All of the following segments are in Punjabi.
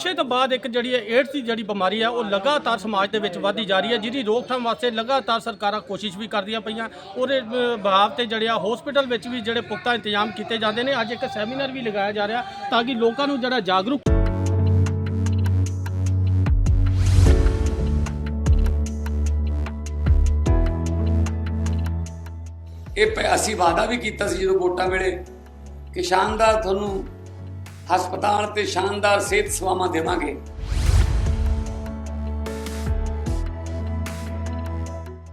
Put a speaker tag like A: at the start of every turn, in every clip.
A: ਨਸ਼ੇ ਤੋਂ ਬਾਅਦ ਇੱਕ ਜਿਹੜੀ ਹੈ ਏਡਸ ਦੀ ਜਿਹੜੀ ਬਿਮਾਰੀ ਹੈ ਉਹ ਲਗਾਤਾਰ ਸਮਾਜ ਦੇ ਵਿੱਚ ਵਧਦੀ ਜਾ ਰਹੀ ਹੈ ਜਿਹਦੀ ਰੋਕਥਾਮ ਵਾਸਤੇ ਲਗਾਤਾਰ ਸਰਕਾਰਾਂ ਕੋਸ਼ਿਸ਼ ਵੀ ਕਰਦੀਆਂ ਪਈਆਂ। ਉਹਦੇ ਅ, ਬਹਾਵ ਤੇ ਜਿਹੜੇ ਆ ਹਸਪੀਟਲ ਵਿੱਚ ਵੀ ਜਿਹੜੇ ਪੁਖਤਾ ਇੰਤਜ਼ਾਮ ਕੀਤੇ ਜਾਂਦੇ ਨੇ। ਅੱਜ ਇੱਕ ਸੈਮੀਨਾਰ ਵੀ ਲਗਾਇਆ ਜਾ ਰਿਹਾ ਤਾਂ ਕਿ ਲੋਕਾਂ ਨੂੰ ਜਿਹੜਾ ਜਾਗਰੂਕ
B: ਇਹ ਅਸੀਂ ਵਾਅਦਾ ਵੀ ਕੀਤਾ ਸੀ ਜਦੋਂ ਵੋਟਾਂ ਵੇਲੇ ਕਿ ਸ਼ਾਨਦਾਰ ਤੁਹਾਨੂੰ ਹਸਪਤਾਲ ਤੇ ਸ਼ਾਨਦਾਰ ਸਿਹਤ ਸੇਵਾਵਾਂ ਦੇਵਾਂਗੇ।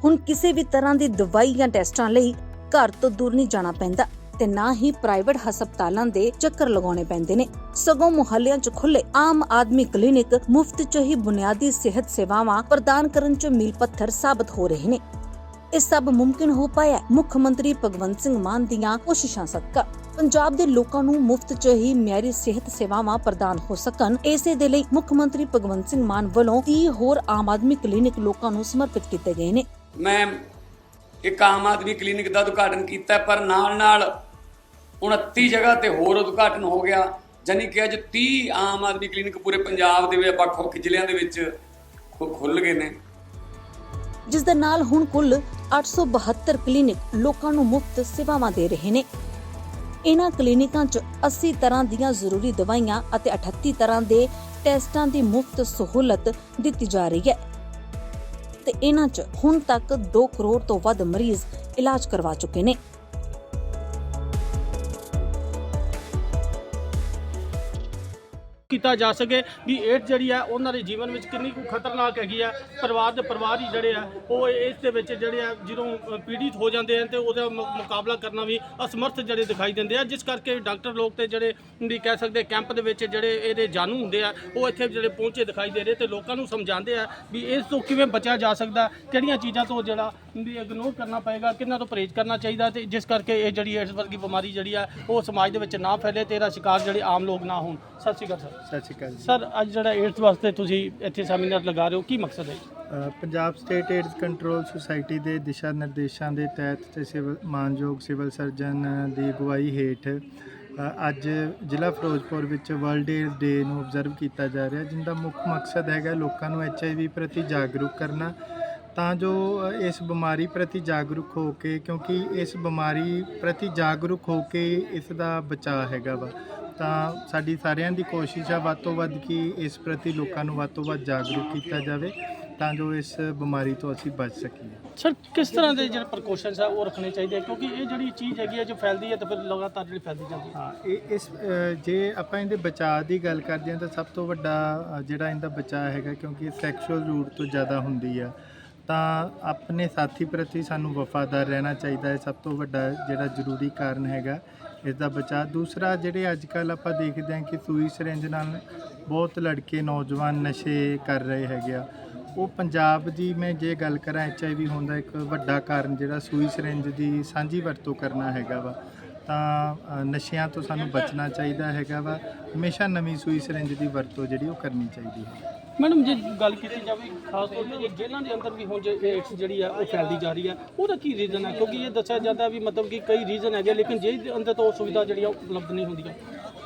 C: ਹੁਣ ਕਿਸੇ ਵੀ ਤਰ੍ਹਾਂ ਦੀ ਦਵਾਈ ਜਾਂ ਟੈਸਟਾਂ ਲਈ ਘਰ ਤੋਂ ਦੂਰ ਨਹੀਂ ਜਾਣਾ ਪੈਂਦਾ ਤੇ ਨਾ ਹੀ ਪ੍ਰਾਈਵੇਟ ਹਸਪਤਾਲਾਂ ਦੇ ਚੱਕਰ ਲਗਾਉਣੇ ਪੈਂਦੇ ਨੇ। ਸਗੋਂ ਮੁਹੱਲਿਆਂ 'ਚ ਖੁੱਲੇ ਆਮ ਆਦਮੀ ਕਲੀਨਿਕ ਮੁਫਤ 'ਚ ਹੀ ਬੁਨਿਆਦੀ ਸਿਹਤ ਸੇਵਾਵਾਂ ਪ੍ਰਦਾਨ ਕਰਨ 'ਚ ਮੀਲ ਪੱਥਰ ਸਾਬਤ ਹੋ ਰਹੇ ਨੇ। ਇਹ ਸਭ ਮੁਮਕਿਨ ਹੋ ਪਾਇਆ ਮੁੱਖ ਮੰਤਰੀ ਭਗਵੰਤ ਸਿੰਘ ਮਾਨ ਦੀਆਂ ਕੋਸ਼ਿਸ਼ਾਂ ਸਦਕਾ। ਪੰਜਾਬ ਦੇ ਲੋਕਾਂ ਨੂੰ ਮੁਫਤ 'ਚ ਹੀ ਮਿਆਰੀ ਸਿਹਤ ਸੇਵਾਵਾਂ ਪ੍ਰਦਾਨ ਹੋ ਸਕਣ। ਇਸੇ ਦੇ ਲਈ ਮੁੱਖ ਮੰਤਰੀ ਭਗਵੰਤ ਸਿੰਘ ਮਾਨ ਵੱਲੋਂ 30 ਹੋਰ ਆਮ ਆਦਮੀ ਕਲੀਨਿਕ ਲੋਕਾਂ ਨੂੰ ਸਮਰਪਿਤ ਕੀਤੇ ਗਏ ਨੇ।
B: ਮੈਂ ਇੱਕ ਆਮ ਆਦਮੀ ਕਲੀਨਿਕ ਦਾ ਉਦਘਾਟਨ ਕੀਤਾ ਪਰ ਨਾਲ ਨਾਲ 29 ਜਗ੍ਹਾ ਤੇ ਹੋਰ ਉਦਘਾਟਨ ਹੋ ਗਿਆ ਜਾਨੀ ਕਿ ਅੱਜ 30 ਆਮ ਆਦਮੀ ਕਲੀਨਿਕ ਪੂਰੇ ਪੰਜਾਬ ਦੇ ਵਿੱਚ ਵੱਖ-ਵੱਖ ਜ਼ਿਲ੍ਹਿਆਂ ਦੇ ਵਿੱਚ ਖੁੱਲ ਗਏ ਨੇ।
C: ਜਿਸ ਦੇ ਨਾਲ ਹੁਣ ਕੁੱਲ 872 ਕਲੀਨਿਕ ਲੋਕਾਂ ਨੂੰ ਮੁਫਤ ਸੇਵਾਵਾਂ ਦੇ ਰਹੇ ਨੇ। ਇਹਨਾਂ ਕਲੀਨਿਕਾਂ 'ਚ 80 ਤਰ੍ਹਾਂ ਦੀਆਂ ਜ਼ਰੂਰੀ ਦਵਾਈਆਂ ਅਤੇ 38 ਤਰ੍ਹਾਂ ਦੇ ਟੈਸਟਾਂ ਦੀ ਮੁਫਤ ਸਹੂਲਤ ਦਿੱਤੀ ਜਾ ਰਹੀ ਹੈ। ਤੇ ਇਹਨਾਂ 'ਚ ਹੁਣ ਤੱਕ 2 ਕਰੋੜ ਤੋਂ ਵੱਧ ਮਰੀਜ਼ ਇਲਾਜ ਕਰਵਾ ਚੁੱਕੇ ਨੇ।
A: ਕੀਤਾ ਜਾ ਸਕੇ ਵੀ ਏਡਸ ਜਿਹੜੀ ਆ ਉਹਨਾਂ ਦੇ ਜੀਵਨ ਵਿੱਚ ਕਿੰਨੀ ਕੁ ਖਤਰਨਾਕ ਹੈਗੀ ਆ, ਪਰਿਵਾਰ ਦੇ ਪਰਿਵਾਰ ਹੀ ਜਿਹੜੇ ਆ, ਉਹ ਇਸ ਦੇ ਵਿੱਚ ਜਿਹੜੇ ਆ ਜਦੋਂ ਪੀੜਿਤ ਹੋ ਜਾਂਦੇ ਹਨ ਤੇ ਉਹਦਾ ਮੁਕਾਬਲਾ ਕਰਨਾ ਵੀ ਅਸਮਰਥ ਜਿਹੜੇ ਦਿਖਾਈ ਦਿੰਦੇ ਆ, ਜਿਸ ਕਰਕੇ ਡਾਕਟਰ ਲੋਕ ਤੇ ਜਿਹੜੇ ਵੀ ਕਹਿ ਸਕਦੇ ਕੈਂਪ ਦੇ ਵਿੱਚ ਜਿਹੜੇ ਇਹਦੇ ਜਾਣੂ ਹੁੰਦੇ ਆ, ਉਹ ਇੱਥੇ ਜਿਹੜੇ ਪਹੁੰਚੇ ਦਿਖਾਈ ਦੇ ਰਹੇ ਤੇ ਲੋਕਾਂ ਨੂੰ ਸਮਝਾਉਂਦੇ ਆ ਵੀ ਇਸ ਤੋਂ ਕਿਵੇਂ ਬਚਿਆ ਜਾ ਸਕਦਾ, ਕਿਹੜੀਆਂ ਚੀਜ਼ਾਂ ਤੋਂ ਜਿਹੜਾ ਵੀ ਇਗਨੋਰ ਕਰਨਾ ਪਏਗਾ ਕਿੰਨਾ ਤੋਂ ਪਰਹੇਜ਼ ਕਰਨਾ ਚਾਹੀਦਾ ਤੇ ਜਿਸ ਕਰਕੇ ਇਹ ਜਿਹੜੀ ਏਡਸ ਵਰਗੀ ਬਿਮਾਰੀ ਜਿਹੜੀ ਆ, ਉਹ ਸਮਾਜ ਦੇ ਵਿੱਚ ਨਾ ਫੈਲੇ ਤੇ ਇਹਦਾ ਸ਼ਿਕਾਰ ਜਿਹੜੇ ਆਮ ਲੋਕ ਨਾ ਹੋਣ। ਸਤਿ ਸ਼੍ਰੀ ਅਕਾਲ, ਸਰ।
D: ਸਤਿ ਸ਼੍ਰੀ ਅਕਾਲ ਜੀ।
A: ਸਰ ਅੱਜ ਜਿਹੜਾ ਏਡਸ ਵਾਸਤੇ ਤੁਸੀਂ ਇੱਥੇ ਸੈਮੀਨਾਰ ਲਗਾ ਰਹੇ ਹੋ ਕੀ ਮਕਸਦ ਹੈ
D: ਅ, Punjab state AIDS control society ਦੇ ਦਿਸ਼ਾ ਨਿਰਦੇਸ਼ਾਂ ਦੇ ਤਹਿਤ ਤੇ ਸਿਵਲ ਮਾਨਯੋਗ ਸਿਵਲ ਸਰਜਨ ਦੀ ਅਗਵਾਈ ਹੇਠ ਅ, ਅੱਜ ਜ਼ਿਲ੍ਹਾ ਫਿਰੋਜ਼ਪੁਰ ਵਿੱਚ ਵਰਲਡ ਏਡਜ਼ ਡੇ ਨੂੰ ਆਬਜ਼ਰਵ ਕੀਤਾ ਜਾ ਰਿਹਾ ਜਿੰਦਾ ਮੁੱਖ ਮਕਸਦ ਹੈਗਾ ਲੋਕਾਂ ਨੂੰ ਐਚਆਈਵੀ ਪ੍ਰਤੀ ਜਾਗਰੂਕ ਕਰਨਾ। ਤਾਂ ਜੋ ਅ, ਇਸ ਬਿਮਾਰੀ ਪ੍ਰਤੀ ਜਾਗਰੂਕ ਹੋ ਕੇ ਕਿਉਂਕਿ ਇਸ ਬਿਮਾਰੀ ਪ੍ਰਤੀ ਜਾਗਰੂਕ ਹੋ ਕੇ ਇਸ ਦਾ ਬਚਾਅ ਹੈਗਾ ਵਾ। ਤਾਂ ਸਾਡੀ ਸਾਰਿਆਂ ਦੀ ਕੋਸ਼ਿਸ਼ ਆ ਵੱਧ ਤੋਂ ਵੱਧ ਕਿ ਇਸ ਪ੍ਰਤੀ ਲੋਕਾਂ ਨੂੰ ਵੱਧ ਤੋਂ ਵੱਧ ਜਾਗਰੂਕ ਕੀਤਾ ਜਾਵੇ ਤਾਂ ਜੋ ਇਸ ਬਿਮਾਰੀ ਤੋਂ ਅਸੀਂ ਬਚ ਸਕੀਏ।
A: ਸਰ ਕਿਸ ਤਰ੍ਹਾਂ ਦੇ ਜਿਹੜੇ ਪ੍ਰੀਕਾਸ਼ਨਸ ਆ ਉਹ ਰੱਖਣੇ ਚਾਹੀਦੇ ਆ? ਕਿਉਂਕਿ ਇਹ ਜਿਹੜੀ ਚੀਜ਼ ਹੈਗੀ ਹੈ ਜੋ ਫੈਲਦੀ ਹੈ ਤਾਂ ਫਿਰ ਲਗਾਤਾਰ ਜਿਹੜੀ ਫੈਲਦੀ ਜਾਂਦੀ ਹੈ
D: ਹਾਂ ਇਹ ਇਸ ਜੇ ਆਪਾਂ ਇਹਦੇ ਬਚਾਅ ਦੀ ਗੱਲ ਕਰਦੇ ਹਾਂ ਤਾਂ ਸਭ ਤੋਂ ਵੱਡਾ ਜਿਹੜਾ ਇਹਦਾ ਬਚਾਅ ਹੈਗਾ ਕਿਉਂਕਿ ਇਹ ਸੈਕਸ਼ੂਅਲ ਰੂਟ ਤੋਂ ਜ਼ਿਆਦਾ ਹੁੰਦੀ ਆ। ਤਾਂ ਆਪਣੇ ਸਾਥੀ ਪ੍ਰਤੀ ਸਾਨੂੰ ਵਫਾਦਾਰ ਰਹਿਣਾ ਚਾਹੀਦਾ ਹੈ। ਸਭ ਤੋਂ ਵੱਡਾ ਜਿਹੜਾ ਜ਼ਰੂਰੀ ਕਾਰਨ ਹੈਗਾ ਇਸ ਦਾ ਬਚਾਅ। ਦੂਸਰਾ, ਜਿਹੜੇ ਅੱਜ ਕੱਲ ਆਪਾਂ ਦੇਖਦੇ ਹਾਂ ਕਿ ਸੂਈ ਸਿਰੰਜ ਨਾਲ ਬਹੁਤ ਲੜਕੇ ਨੌਜਵਾਨ ਨਸ਼ੇ ਕਰ ਰਹੇ ਹੈਗੇ ਆ। ਉਹ ਪੰਜਾਬ ਦੀ ਮੈਂ ਜੇ ਗੱਲ ਕਰਾਂ ਐਚਆਈਵੀ ਹੋਣ ਦਾ ਇੱਕ ਵੱਡਾ ਕਾਰਨ ਜਿਹੜਾ ਸੂਈ ਸਿਰੰਜ ਦੀ ਸਾਂਝੀ ਵਰਤੋਂ ਕਰਨਾ ਹੈਗਾ ਵਾ। ਤਾਂ ਨਸ਼ਿਆਂ ਤੋਂ ਸਾਨੂੰ ਬਚਣਾ ਚਾਹੀਦਾ ਹੈਗਾ ਵਾ। ਹਮੇਸ਼ਾ ਨਵੀਂ ਸੂਈ ਸਿਰੰਜ ਦੀ ਵਰਤੋਂ ਜਿਹੜੀ ਉਹ ਕਰਨੀ ਚਾਹੀਦੀ ਹੈ।
A: ਮੈਡਮ ਜੇ ਗੱਲ ਕੀਤੀ ਜਾਵੇ ਖਾਸ ਤੌਰ ਤੇ ਜੇ ਜੇਲ੍ਹਾਂ ਦੇ ਅੰਦਰ ਵੀ ਹੁਣ ਜੇ ਏਡਸ ਜਿਹੜੀ ਆ ਉਹ ਫੈਲਦੀ ਜਾ ਰਹੀ ਆ ਉਹਦਾ ਕੀ ਰੀਜ਼ਨ ਹੈ ਕਿਉਂਕਿ ਇਹ ਦੱਸਿਆ ਜਾਂਦਾ ਵੀ ਮਤਲਬ ਕਿ ਕਈ ਰੀਜ਼ਨ ਹੈਗੇ ਲੇਕਿਨ ਜੇਲ੍ਹ ਦੇ ਅੰਦਰ ਤਾਂ ਉਹ ਸੁਵਿਧਾ ਜਿਹੜੀ ਆ ਉਪਲਬਧ ਨਹੀਂ ਹੁੰਦੀਆਂ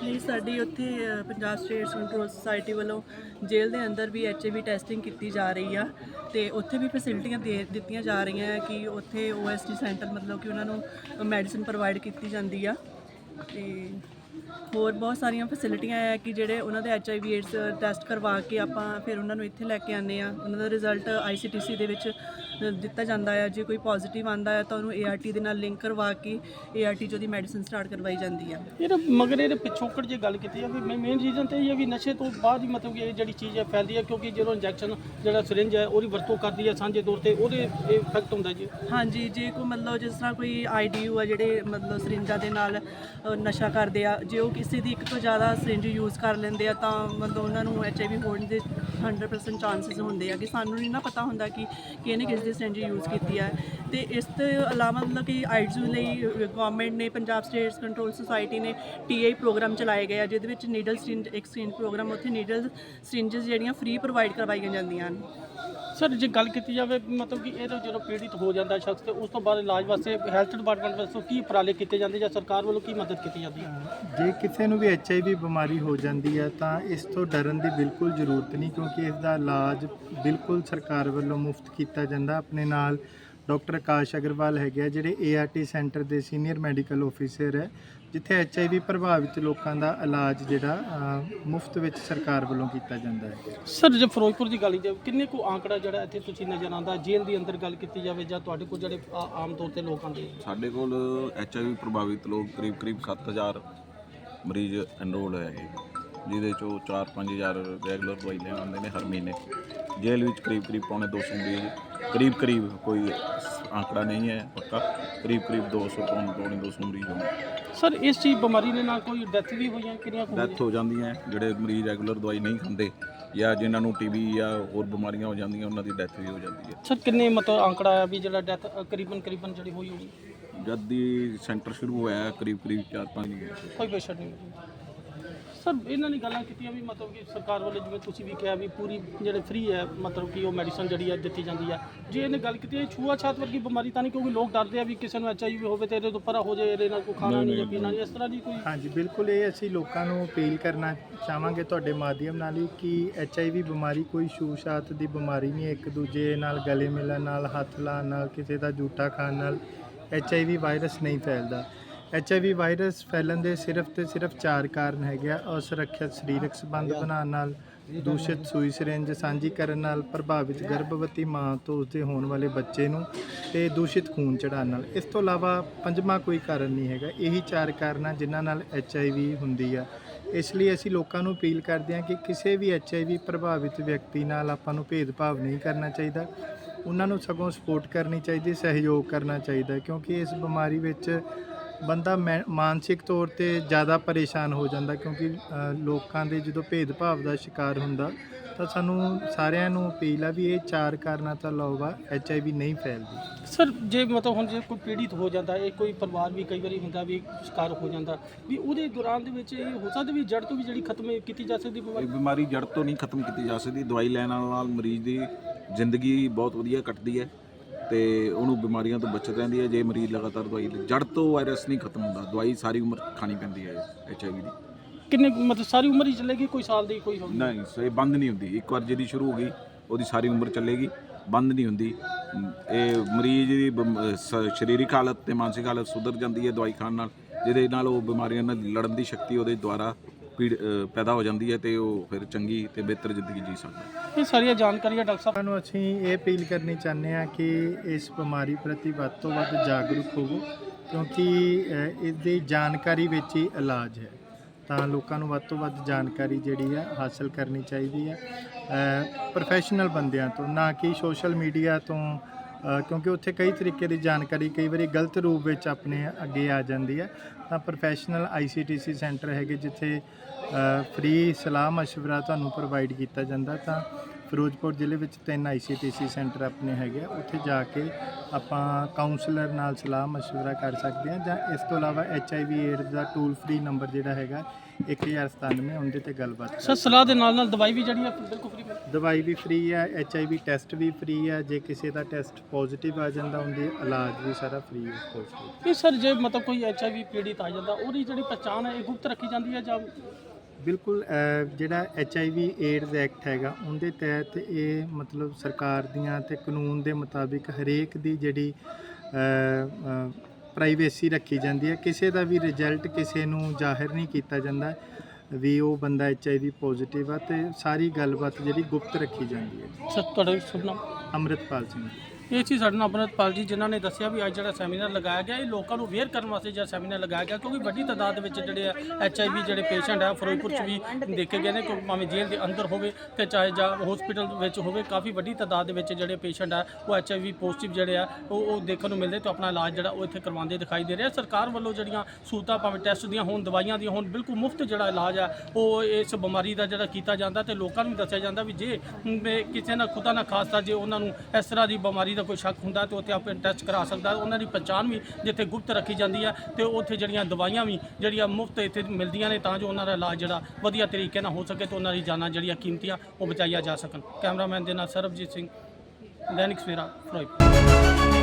E: ਨਹੀਂ ਸਾਡੀ ਉੱਥੇ ਅ, ਪੰਜਾਬ ਸਟੇਟ ਕੰਟਰੋਲ ਸੁਸਾਇਟੀ ਵੱਲੋਂ ਜੇਲ੍ਹ ਦੇ ਅੰਦਰ ਵੀ ਐਚਆਈਵੀ ਟੈਸਟਿੰਗ ਕੀਤੀ ਜਾ ਰਹੀ ਆ ਤੇ ਉੱਥੇ ਵੀ ਫੈਸਿਲਿਟੀਆਂ ਦੇ ਦਿੱਤੀਆਂ ਜਾ ਰਹੀਆਂ ਕਿ ਉੱਥੇ ਓਐਸਡੀ ਸੈਂਟਰ ਮਤਲਬ ਕਿ ਉਹਨਾਂ ਨੂੰ ਮੈਡੀਸਿਨ ਪ੍ਰੋਵਾਈਡ ਕੀਤੀ ਜਾਂਦੀ ਆ ਤੇ ਹੋਰ ਬਹੁਤ ਸਾਰੀਆਂ ਫੈਸਿਲਿਟੀਆਂ ਆ ਕਿ ਜਿਹੜੇ ਉਹਨਾਂ ਦੇ ਐਚਆਈਵੀ ਏਡਸ ਟੈਸਟ ਕਰਵਾ ਕੇ ਆਪਾਂ ਫਿਰ ਉਹਨਾਂ ਨੂੰ ਇੱਥੇ ਲੈ ਕੇ ਆਉਂਦੇ ਆ ਉਹਨਾਂ ਦਾ ਰਿਜ਼ਲਟ ਆਈਸੀਟੀਸੀ ਦੇ ਵਿੱਚ ਦਿੱਤਾ ਜਾਂਦਾ ਆ ਜੇ ਕੋਈ ਪੋਜ਼ਿਟਿਵ ਆਂਦਾ ਹੈ ਤਾਂ ਉਹਨੂੰ ਏਆਰਟੀ ਦੇ ਨਾਲ ਲਿੰਕ ਕਰਵਾ ਕੇ ਏਆਰਟੀ 'ਚ ਉਹਦੀ ਮੈਡੀਸਿਨ ਸਟਾਰਟ ਕਰਵਾਈ ਜਾਂਦੀ ਆ
A: ਇਹਦਾ ਮਗਰ ਇਹਦੇ ਪਿਛੋਕੜ ਜੇ ਗੱਲ ਕੀਤੀ ਜਾਵੇ ਮੇਨ ਰੀਜ਼ਨ ਤੇ ਇਹ ਹੈ ਵੀ ਨਸ਼ੇ ਤੋਂ ਬਾਅਦ ਹੀ ਮਤਲਬ ਕਿ ਇਹ ਜਿਹੜੀ ਚੀਜ਼ ਹੈ ਫੈਲਦੀ ਹੈ ਕਿਉਂਕਿ ਜਦੋਂ ਇੰਜੈਕਸ਼ਨ ਜਿਹੜਾ ਸਿਰਿੰਜ ਹੈ ਉਹਦੀ ਵਰਤੋਂ ਕਰਦੀ ਹੈ ਸਾਂਝੇ ਤੌਰ ਤੇ ਉਹਦੇ ਇਫੈਕਟ ਹੁੰਦਾ ਜੀ।
E: ਹਾਂਜੀ ਜੇ ਕੋਈ ਮਤਲਬ ਜਿਸ ਤਰ੍ਹਾਂ ਕੋਈ ਆਈਡੀਯੂ ਆ ਜਿਹੜੇ ਮਤਲਬ ਸਰਿੰਜਾਂ ਦੇ ਨਾਲ ਨਸ਼ਾ ਕਰਦੇ ਆ ਜੇ ਉਹ ਕਿਸੇ ਦੀ ਇੱਕ ਤੋਂ ਜ਼ਿਆਦਾ ਸਰਿੰਜ ਯੂਜ਼ ਕਰ ਲੈਂਦੇ ਆ ਤਾਂ ਮਤਲਬ ਉਹਨਾਂ ਨੂੰ ਐਚਆਈਵੀ ਹੋਣ ਦੇ 100% ਚਾਂਸਸ ਹੁੰਦੇ ਆ ਕਿ ਸਾਨੂੰ ਨਹੀਂ ਨਾ ਪਤਾ ਹੁੰਦਾ ਕਿ ਕਿਹਨੇ ਕਿਸ ਦੀ ਸਿਰੰਜ ਯੂਜ਼ ਕੀਤੀ ਹੈ ਤੇ ਇਸ ਤੋਂ ਇਲਾਵਾ ਮਤਲਬ ਕਿ ਆਈਡਜ਼ੂ ਲਈ ਗਵਰਨਮੈਂਟ ਨੇ ਪੰਜਾਬ ਸਟੇਟਸ ਕੰਟਰੋਲ ਸੁਸਾਇਟੀ ਨੇ ਟੀਆਈ ਪ੍ਰੋਗਰਾਮ ਚਲਾਏ ਗਏ ਆ ਜਿਹਦੇ ਵਿੱਚ ਨੀਡਲ ਸਟਿੰਜ ਐਕਸਚੇਂਜ ਪ੍ਰੋਗਰਾਮ ਉੱਥੇ ਨੀਡਲ ਸਟਿੰਜਸ ਜਿਹੜੀਆਂ ਫ੍ਰੀ ਪ੍ਰੋਵਾਈਡ ਕਰਵਾਈਆਂ ਜਾਂਦੀਆਂ ਹਨ।
A: ਸਰ ਜੇ ਗੱਲ ਕੀਤੀ ਜਾਵੇ ਮਤਲਬ ਕਿ ਇਹ ਜਦੋਂ ਪੀੜਿਤ ਹੋ ਜਾਂਦਾ ਸ਼ਖਸ ਤੇ ਉਸ ਤੋਂ ਬਾਅਦ ਇਲਾਜ ਵਾਸਤੇ ਹੈਲਥ ਡਿਪਾਰਟਮੈਂਟ ਵੱਲੋਂ ਕੀ ਉਪਰਾਲੇ ਕੀਤੇ ਜਾਂਦੇ ਜਾਂ ਸਰਕਾਰ ਵੱਲੋਂ ਕੀ ਮਦਦ ਕੀਤੀ ਜਾਂਦੀ ਹੈ?
D: ਜੇ ਕਿਸੇ ਨੂੰ ਵੀ ਐਚਆਈਵੀ ਬਿਮਾਰੀ ਹੋ ਜਾਂਦੀ ਹੈ ਤਾਂ ਇਸ ਤੋਂ ਡਰਨ ਦੀ ਬਿਲਕੁਲ ਜ਼ਰੂਰਤ ਨਹੀਂ ਕਿਉਂਕਿ ਇਸ ਦਾ ਇਲਾਜ ਬਿਲਕੁਲ ਸਰਕਾਰ ਵੱਲੋਂ ਮੁਫਤ ਕੀਤਾ ਜਾਂਦਾ। ਆਪਣੇ ਨਾਲ ਡਾਕਟਰ ਆਕਾਸ਼ ਅਗਰਵਾਲ ਹੈਗੇ ਆ ਜਿਹੜੇ ਏਆਰਟੀ ਸੈਂਟਰ ਦੇ ਸੀਨੀਅਰ ਮੈਡੀਕਲ ਆਫੀਸਰ ਹੈ ਜਿੱਥੇ ਐਚਆਈਵੀ ਪ੍ਰਭਾਵਿਤ ਲੋਕਾਂ ਦਾ ਇਲਾਜ ਜਿਹੜਾ ਮੁਫਤ ਵਿੱਚ ਸਰਕਾਰ ਵੱਲੋਂ ਕੀਤਾ ਜਾਂਦਾ ਹੈ।
A: ਸਰ ਜੇ ਫਿਰੋਜ਼ਪੁਰ ਦੀ ਗੱਲ ਜਾਵੇ ਕਿੰਨੇ ਕੁ ਆંકੜਾ ਜਿਹੜਾ ਇੱਥੇ ਤੁਸੀਂ ਨਜ਼ਰ ਆਉਂਦਾ ਜੇਲ੍ਹ ਦੇ ਅੰਦਰ ਗੱਲ ਕੀਤੀ ਜਾਵੇ ਜਾਂ ਤੁਹਾਡੇ ਕੋਲ ਜਿਹੜੇ ਆਮ ਤੌਰ ਤੇ ਲੋਕ ਆਉਂਦੇ?
F: ਸਾਡੇ ਕੋਲ ਐਚਆਈਵੀ ਪ੍ਰਭਾਵਿਤ ਲੋਕ ਕਰੀਬ ਕਰੀਬ 7000 ਮਰੀਜ਼ ਐਨਰੋਲ ਹੈਗੇ। ਜਿਹਦੇ ਚੋਂ 4-5000 ਰੈਗੂਲਰ ਦਵਾਈ ਲੈਣ ਆਉਂਦੇ ਨੇ ਹਰ ਮਹੀਨੇ। ਜੇਲ੍ਹ ਵਿੱਚ ਕਰੀਬ ਕਰੀਬ ਪੌਣੇ 200 ਮਰੀਜ਼ ਕਰੀਬ ਕਰੀਬ ਕੋਈ ਆંકੜਾ ਨਹੀਂ ਹੈ ਪੱਕਾ ਕਰੀਬ ਕਰੀਬ 200 ਪੌਣੇ ਪੌਣੇ 200 ਮਰੀਜ਼ ਹੁੰਦੇ
A: ਸਰ ਇਸ ਚੀਜ਼ ਬਿਮਾਰੀ ਦੇ ਨਾਲ ਕੋਈ ਡੈਥ ਵੀ ਹੋਈਆਂ ਕਿੰਨੀਆਂ ਕੁ ਹੋਈਆਂ?
F: ਡੈਥ ਹੋ ਜਾਂਦੀਆਂ ਜਿਹੜੇ ਮਰੀਜ਼ ਰੈਗੂਲਰ ਦਵਾਈ ਨਹੀਂ ਖਾਂਦੇ ਜਾਂ ਜਿਨ੍ਹਾਂ ਨੂੰ ਟੀਬੀ ਜਾਂ ਹੋਰ ਬਿਮਾਰੀਆਂ ਹੋ ਜਾਂਦੀਆਂ ਉਹਨਾਂ ਦੀ ਡੈਥ ਵੀ ਹੋ ਜਾਂਦੀ ਹੈ।
A: ਸਰ ਕਿੰਨੇ ਮਤਲਬ ਆંકੜਾ ਹੈ ਵੀ ਜਿਹੜਾ ਡੈਥ ਕਰੀਬਨ ਕਰੀਬਨ ਜਿਹੜੀ ਹੋਈ ਹੋਣੀ?
F: ਜਦ ਦੀ ਸੈਂਟਰ ਸ਼ੁਰੂ ਹੋਇਆ ਕਰੀਬ ਕਰੀਬ 4-5
A: ਕੋਈ ਪੇਸ਼ੈਂਟ ਨਹੀਂ ਸਰ ਇਹਨਾਂ ਨੇ ਗੱਲਾਂ ਕੀਤੀਆਂ ਵੀ ਮਤਲਬ ਕਿ ਸਰਕਾਰ ਵੱਲੋਂ ਜਿਵੇਂ ਤੁਸੀਂ ਵੀ ਕਿਹਾ ਵੀ ਪੂਰੀ ਜਿਹੜੇ ਫ੍ਰੀ ਹੈ ਮਤਲਬ ਕਿ ਉਹ ਮੈਡੀਸਨ ਜਿਹੜੀ ਹੈ ਦਿੱਤੀ ਜਾਂਦੀ ਹੈ ਜੇ ਇਹਨੇ ਗੱਲ ਕੀਤੀ ਹੈ ਛੂਆ-ਛਾਤ ਵਰਗੀ ਬਿਮਾਰੀ ਤਾਂ ਨਹੀਂ ਕਿਉਂਕਿ ਲੋਕ ਡਰਦੇ ਆ ਵੀ ਕਿਸੇ ਨੂੰ ਐਚਆਈਵੀ ਹੋਵੇ ਤੇ ਇਹਦੇ ਤੋਂ ਪਰਾ ਹੋ ਜਾਏ ਇਹਦੇ ਨਾਲ ਕੋਈ ਖਾਣਾ ਨਹੀਂ ਜਾਂ ਪੀਣਾ ਨਹੀਂ ਇਸ ਤਰ੍ਹਾਂ ਦੀ ਕੋਈ
D: ਹਾਂਜੀ ਬਿਲਕੁਲ ਇਹ ਅਸੀਂ ਲੋਕਾਂ ਨੂੰ ਅਪੀਲ ਕਰਨਾ ਚਾਹਾਂਗੇ ਤੁਹਾਡੇ ਮਾਧਿਅਮ ਨਾਲ ਹੀ ਕਿ ਐਚਆਈਵੀ ਬਿਮਾਰੀ ਕੋਈ ਛੂਛਾਤ ਦੀ ਬਿਮਾਰੀ ਨਹੀਂ ਹੈ। ਇੱਕ ਦੂਜੇ ਨਾਲ ਗਲੇ ਮਿਲਣ ਨਾਲ ਹੱਥ ਲਾਉਣ ਨਾਲ ਕਿਸੇ ਦਾ ਜੂਠਾ ਖਾਣ ਨਾਲ ਐਚਆਈਵੀ ਵਾਇਰਸ ਨਹੀਂ ਫੈਲਦਾ ਐਚਆਈਵੀ ਵਾਇਰਸ ਫੈਲਣ ਦੇ ਸਿਰਫ ਤੇ ਸਿਰਫ ਚਾਰ ਕਾਰਨ ਹੈਗੇ ਆ ਅਸੁਰੱਖਿਅਤ ਸਰੀਰਕ ਸੰਬੰਧ ਬਣਾਉਣ ਨਾਲ ਦੂਸ਼ਿਤ ਸੂਈ ਸਿਰਿੰਜ ਸਾਂਝੀ ਕਰਨ ਨਾਲ ਪ੍ਰਭਾਵਿਤ ਗਰਭਵਤੀ ਮਾਂ ਤੋਂ ਉਸਦੇ ਹੋਣ ਵਾਲੇ ਬੱਚੇ ਨੂੰ ਤੇ ਦੂਸ਼ਿਤ ਖੂਨ ਚੜਾਉਣ ਨਾਲ। ਇਸ ਤੋਂ ਇਲਾਵਾ ਪੰਜਵਾਂ ਕੋਈ ਕਾਰਨ ਨਹੀਂ ਹੈਗਾ ਇਹੀ ਚਾਰ ਕਾਰਨ ਆ ਜਿਨ੍ਹਾਂ ਨਾਲ ਐਚਆਈਵੀ ਹੁੰਦੀ ਆ। ਇਸ ਲਈ ਅਸੀਂ ਲੋਕਾਂ ਨੂੰ ਅਪੀਲ ਕਰਦੇ ਹਾਂ ਕਿ ਕਿਸੇ ਵੀ ਐਚਆਈਵੀ ਪ੍ਰਭਾਵਿਤ ਵਿਅਕਤੀ ਨਾਲ ਆਪਾਂ ਨੂੰ ਭੇਦਭਾਵ ਨਹੀਂ ਕਰਨਾ ਚਾਹੀਦਾ। ਉਹਨਾਂ ਨੂੰ ਸਗੋਂ ਸਪੋਰਟ ਕਰਨੀ ਚਾਹੀਦੀ ਸਹਿਯੋਗ ਕਰਨਾ ਚਾਹੀਦਾ ਕਿਉਂਕਿ ਇਸ ਬਿਮਾਰੀ ਵਿੱਚ ਬੰਦਾ ਮੈ- ਮਾਨਸਿਕ ਤੌਰ ਤੇ ਜ਼ਿਆਦਾ ਪਰੇਸ਼ਾਨ ਹੋ ਜਾਂਦਾ ਕਿਉਂਕਿ ਅ, ਲੋਕਾਂ ਦੇ ਜਦੋਂ ਭੇਦਭਾਵ ਦਾ ਸ਼ਿਕਾਰ ਹੁੰਦਾ ਤਾਂ ਸਾਨੂੰ ਸਾਰਿਆਂ ਨੂੰ ਅਪੀਲ ਆ ਵੀ ਇਹ ਚਾਰ ਕਾਰਨਾਂ ਤੋਂ ਇਲਾਵਾ ਐਚਆਈਵੀ ਨਹੀਂ ਫੈਲਦੀ।
A: ਸਰ ਜੇ ਮਤਲਬ ਹੁਣ ਜੇ ਕੋਈ ਪੀੜਿਤ ਹੋ ਜਾਂਦਾ ਇਹ ਕੋਈ ਪਰਿਵਾਰ ਵੀ ਕਈ ਵਾਰੀ ਹੁੰਦਾ ਵੀ ਸ਼ਿਕਾਰ ਹੋ ਜਾਂਦਾ ਵੀ ਉਹਦੇ ਦੌਰਾਨ ਦੇ ਵਿੱਚ ਇਹ ਹੋ ਸਕਦਾ ਵੀ ਜੜ ਤੋਂ ਵੀ ਜਿਹੜੀ ਖਤਮ ਕੀਤੀ ਜਾ ਸਕਦੀ
F: ਇਹ
A: ਬਿਮਾਰੀ
F: ਬਿਮਾਰੀ ਜੜ ਤੋਂ ਨਹੀਂ ਖਤਮ ਕੀਤੀ ਜਾ ਸਕਦੀ ਦਵਾਈ ਲੈਣ ਨਾਲ ਮਰੀਜ਼ ਦੀ ਜ਼ਿੰਦਗੀ ਬਹੁਤ ਵਧੀਆ ਕੱਟਦੀ ਹੈ। ਤੇ ਉਹਨੂੰ ਬਿਮਾਰੀਆਂ ਤੋਂ ਬਚਤ ਰਹਿੰਦੀ ਹੈ ਜੇ ਮਰੀਜ਼ ਲਗਾਤਾਰ ਦਵਾਈ ਲੈ- ਜੜ ਤੋਂ ਵਾਇਰਸ ਨਹੀਂ ਖਤਮ ਹੁੰਦਾ ਦਵਾਈ ਸਾਰੀ ਉਮਰ ਖਾਣੀ ਪੈਂਦੀ ਹੈ ਐਚਆਈਵੀ ਦੀ।
A: ਕਿੰਨੇ ਮਤਲਬ ਸਾਰੀ ਉਮਰ ਹੀ ਚੱਲੇਗੀ ਕੋਈ ਸਾਲ ਦੀ ਕੋਈ ਹੋਗੀ
F: ਨਹੀਂ ਸੋ ਇਹ ਬੰਦ ਨਹੀਂ ਹੁੰਦੀ। ਇੱਕ ਵਾਰ ਜਿਹਦੀ ਸ਼ੁਰੂ ਹੋ ਗਈ ਉਹਦੀ ਸਾਰੀ ਉਮਰ ਚੱਲੇਗੀ ਬੰਦ ਨਹੀਂ ਹੁੰਦੀ। ਇਹ ਮਰੀਜ਼ ਦੀ ਬਮ- ਸ- ਸਰੀਰਕ ਹਾਲਤ ਤੇ ਮਾਨਸਿਕ ਹਾਲਤ ਸੁਧਰ ਜਾਂਦੀ ਹੈ ਦਵਾਈ ਖਾਣ ਨਾਲ ਜਿਹਦੇ ਨਾਲ ਉਹ ਬਿਮਾਰੀਆਂ ਨਾਲ ਲੜਨ ਦੀ ਸ਼ਕਤੀ ਉਹਦੇ ਦੁਆਰਾ ਪੀੜ- ਪੈਦਾ ਹੋ ਜਾਂਦੀ ਹੈ ਤੇ ਉਹ ਫਿਰ ਚੰਗੀ ਤੇ ਬਿਹਤਰ ਜ਼ਿੰਦਗੀ ਜੀ ਸਕਦਾ ਹੈ।
A: ਇਹ ਸਾਰੀਆਂ ਜਾਣਕਾਰੀਆਂ ਡਾਕਟਰ ਸਾਹਿਬ
D: ਸਾਨੂੰ ਅਸੀਂ ਇਹ ਅਪੀਲ ਕਰਨੀ ਚਾਹੁੰਦੇ ਹਾਂ ਕਿ ਇਸ ਬਿਮਾਰੀ ਪ੍ਰਤੀ ਵੱਧ ਤੋਂ ਵੱਧ ਜਾਗਰੂਕ ਹੋਵੋ ਕਿਉਂਕਿ ਅ, ਇਸ ਦੀ ਜਾਣਕਾਰੀ ਵਿੱਚ ਹੀ ਇਲਾਜ ਹੈ। ਤਾਂ ਲੋਕਾਂ ਨੂੰ ਵੱਧ ਤੋਂ ਵੱਧ ਜਾਣਕਾਰੀ ਜਿਹੜੀ ਹੈ ਹਾਸਲ ਕਰਨੀ ਚਾਹੀਦੀ ਹੈ ਪ੍ਰੋਫੈਸ਼ਨਲ ਬੰਦਿਆਂ ਤੋਂ ਨਾ ਕਿ ਸੋਸ਼ਲ ਮੀਡੀਆ ਤੋਂ ਕਿਉਂਕਿ ਉੱਥੇ ਕਈ ਤਰੀਕੇ ਦੀ ਜਾਣਕਾਰੀ ਕਈ ਵਾਰੀ ਗਲਤ ਰੂਪ ਵਿੱਚ ਆਪਣੇ ਅੱਗੇ ਆ ਜਾਂਦੀ ਹੈ ਤਾਂ ਪ੍ਰੋਫੈਸ਼ਨਲ ਆਈਸੀਟੀਸੀ ਸੈਂਟਰ ਹੈਗੇ ਜਿੱਥੇ ਫ੍ਰੀ ਸਲਾਹ مشورہ ਤੁਹਾਨੂੰ ਪ੍ਰੋਵਾਈਡ ਕੀਤਾ ਜਾਂਦਾ ਤਾਂ ਫਿਰੋਜ਼ਪੁਰ ਜ਼ਿਲ੍ਹੇ ਵਿੱਚ ਤਿੰਨ ਆਈਸੀਟੀਸੀ ਸੈਂਟਰ ਆਪਣੇ ਹੈਗੇ ਆ। ਉੱਥੇ ਜਾ ਕੇ ਆਪਾਂ ਕਾਉਂਸਲਰ ਨਾਲ ਸਲਾਹ مشورہ ਕਰ ਸਕਦੇ ਹਾਂ ਜਾਂ ਇਸ ਤੋਂ ਇਲਾਵਾ ਐਚਆਈਵੀ ਏਡਸ ਦਾ ਟੂਲ ਫ੍ਰੀ ਨੰਬਰ ਜਿਹੜਾ ਹੈਗਾ 1097 ਉਹਦੇ ਤੇ ਗੱਲਬਾਤ ਕਰ
A: ਸਰ ਸਲਾਹ ਦੇ ਨਾਲ ਨਾਲ ਦਵਾਈ ਵੀ ਜਿਹੜੀ ਆ ਬਿਲਕੁਲ ਫ੍ਰੀ
D: ਦਵਾਈ ਵੀ ਫ੍ਰੀ ਹੈ ਐਚਆਈਵੀ ਟੈਸਟ ਵੀ ਫ੍ਰੀ ਹੈ ਜੇ ਕਿਸੇ ਦਾ ਟੈਸਟ ਪੋਜ਼ਿਟਿਵ ਆ ਜਾਂਦਾ ਉਹਦੇ ਇਲਾਜ ਵੀ ਸਾਰਾ ਫ੍ਰੀ ਹੈ
A: ਇਹ ਸਰ ਜੇ ਮਤਲਬ ਕੋਈ ਐਚਆਈਵੀ ਪੀੜਿਤ ਆ ਜਾਂਦਾ ਉਹਦੀ ਜਿਹੜੀ ਪਛਾਣ ਹੈ ਇਹ ਗੁਪਤ ਰੱਖੀ ਜਾਂਦੀ ਹੈ ਜਾਂ
D: ਬਿਲਕੁਲ ਜਿਹੜਾ ਐਚਆਈਵੀ ਏਡਸ ਐਕਟ ਹੈਗਾ ਉਹਦੇ ਤਹਿਤ ਇਹ ਮਤਲਬ ਸਰਕਾਰ ਦੀਆਂ ਤੇ ਕਾਨੂੰਨ ਦੇ ਮੁਤਾਬਿਕ ਹਰੇਕ ਦੀ ਜਿਹੜੀ ਪ੍ਰਾਈਵੇਸੀ ਰੱਖੀ ਜਾਂਦੀ ਹੈ। ਕਿਸੇ ਦਾ ਵੀ ਰਿਜ਼ਲਟ ਕਿਸੇ ਨੂੰ ਜ਼ਾਹਿਰ ਨਹੀਂ ਕੀਤਾ ਜਾਂਦਾ ਵੀ ਉਹ ਬੰਦਾ ਐਚਆਈਵੀ ਪੋਜ਼ਿਟਿਵ ਆ ਤੇ ਸਾਰੀ ਗੱਲਬਾਤ ਜਿਹੜੀ ਗੁਪਤ ਰੱਖੀ ਜਾਂਦੀ ਹੈ।
A: ਸਰ ਤੁਹਾਡਾ ਸ਼ੁਭ ਨਾਮ?
D: ਅੰਮ੍ਰਿਤਪਾਲ ਸਿੰਘ।
A: ਇਹ ਸੀ ਸਾਡੇ ਨਾਲ ਅਮਰਤਪਾਲ ਜੀ ਜਿਨ੍ਹਾਂ ਨੇ ਦੱਸਿਆ ਵੀ ਅੱਜ ਜਿਹੜਾ ਸੈਮੀਨਾਰ ਲਗਾਇਆ ਗਿਆ, ਇਹ ਲੋਕਾਂ ਨੂੰ ਅਵੇਅਰ ਕਰਨ ਵਾਸਤੇ ਜਿਹੜਾ ਸੈਮੀਨਾਰ ਲਗਾਇਆ ਗਿਆ, ਕਿਉਂਕਿ ਵੱਡੀ ਤਾਦਾਦ ਵਿੱਚ ਜਿਹੜੇ ਆ ਐਚਆਈਵੀ ਜਿਹੜੇ ਪੇਸ਼ੈਂਟ ਆ, ਫਿਰੋਜ਼ਪੁਰ 'ਚ ਵੀ ਦੇਖੇ ਗਏ ਨੇ ਕਿਉਂਕਿ ਭਾਵੇਂ ਜੇਲ੍ਹ ਦੇ ਅੰਦਰ ਹੋਵੇ ਤੇ ਚਾਹੇ ਜਾਂ ਹਸਪੀਟਲ ਵਿੱਚ ਹੋਵੇ, ਕਾਫੀ ਵੱਡੀ ਤਾਦਾਦ ਦੇ ਵਿੱਚ ਜਿਹੜੇ ਪੇਸ਼ੈਂਟ ਆ, ਉਹ ਐਚਆਈਵੀ ਪੋਜ਼ਿਟਿਵ ਜਿਹੜੇ ਆ, ਉਹ ਉਹ ਦੇਖਣ ਨੂੰ ਮਿਲਦੇ ਤੇ ਆਪਣਾ ਇਲਾਜ ਜਿਹੜਾ ਉਹ ਇੱਥੇ ਕਰਵਾਉਂਦੇ ਦਿਖਾਈ ਦੇ ਰਿਹਾ। ਸਰਕਾਰ ਵੱਲੋਂ ਜਿਹੜੀਆਂ ਸਹੂਲਤਾਂ ਭਾਵੇਂ ਟੈਸਟ ਦੀਆਂ ਹੋਣ, ਦਵਾਈਆਂ ਦੀਆਂ ਹੋਣ, ਬਿਲਕੁਲ ਮੁਫਤ ਜਿਹੜਾ ਇਲਾਜ ਆ, ਉਹ ਇਸ ਬਿਮਾਰੀ ਦਾ ਜਿਹੜਾ ਕੀਤਾ ਜਾਂਦਾ ਤੇ ਲੋਕਾਂ ਨੂੰ ਵੀ ਦੱਸਿਆ ਜਾਂਦਾ ਵੀ ਜੇ ਕਿਸੇ ਨਾਲ ਖੁਦਾ ਨਾ ਖਾਸਤਾ, ਜੇ ਉਹਨਾਂ ਨੂੰ ਇਸ ਤਰ੍ਹਾਂ ਦੀ ਬਿਮਾਰੀ ਦਾ ਕੋਈ ਸ਼ੱਕ ਹੁੰਦਾ ਤੇ ਉੱਥੇ ਆਪਣੇ ਟੈਸਟ ਕਰਾ ਸਕਦਾ ਉਹਨਾਂ ਦੀ ਪਛਾਣ ਵੀ ਜਿੱਥੇ ਗੁਪਤ ਰੱਖੀ ਜਾਂਦੀ ਹੈ ਤੇ ਉੱਥੇ ਜਿਹੜੀਆਂ ਦਵਾਈਆਂ ਵੀ ਜਿਹੜੀਆਂ ਮੁਫਤ ਇੱਥੇ ਮਿਲਦੀਆਂ ਨੇ ਤਾਂ ਜੋ ਉਹਨਾਂ ਦਾ ਇਲਾਜ ਜਿਹੜਾ ਵਧੀਆ ਤਰੀਕੇ ਨਾਲ ਹੋ ਸਕੇ ਤੇ ਉਹਨਾਂ ਦੀ ਜਾਨਾਂ ਜਿਹੜੀਆਂ ਕੀਮਤੀਆਂ ਉਹ ਬਚਾਈਆਂ ਜਾ ਸਕਣ। ਕੈਮਰਾਮੈਨ ਦੇ ਨਾਲ ਸਰਬਜੀਤ ਸਿੰਘ, ਦੈਨਿਕ ਸਵੇਰਾ, ਫਿਰੋਜ਼ਪੁਰ।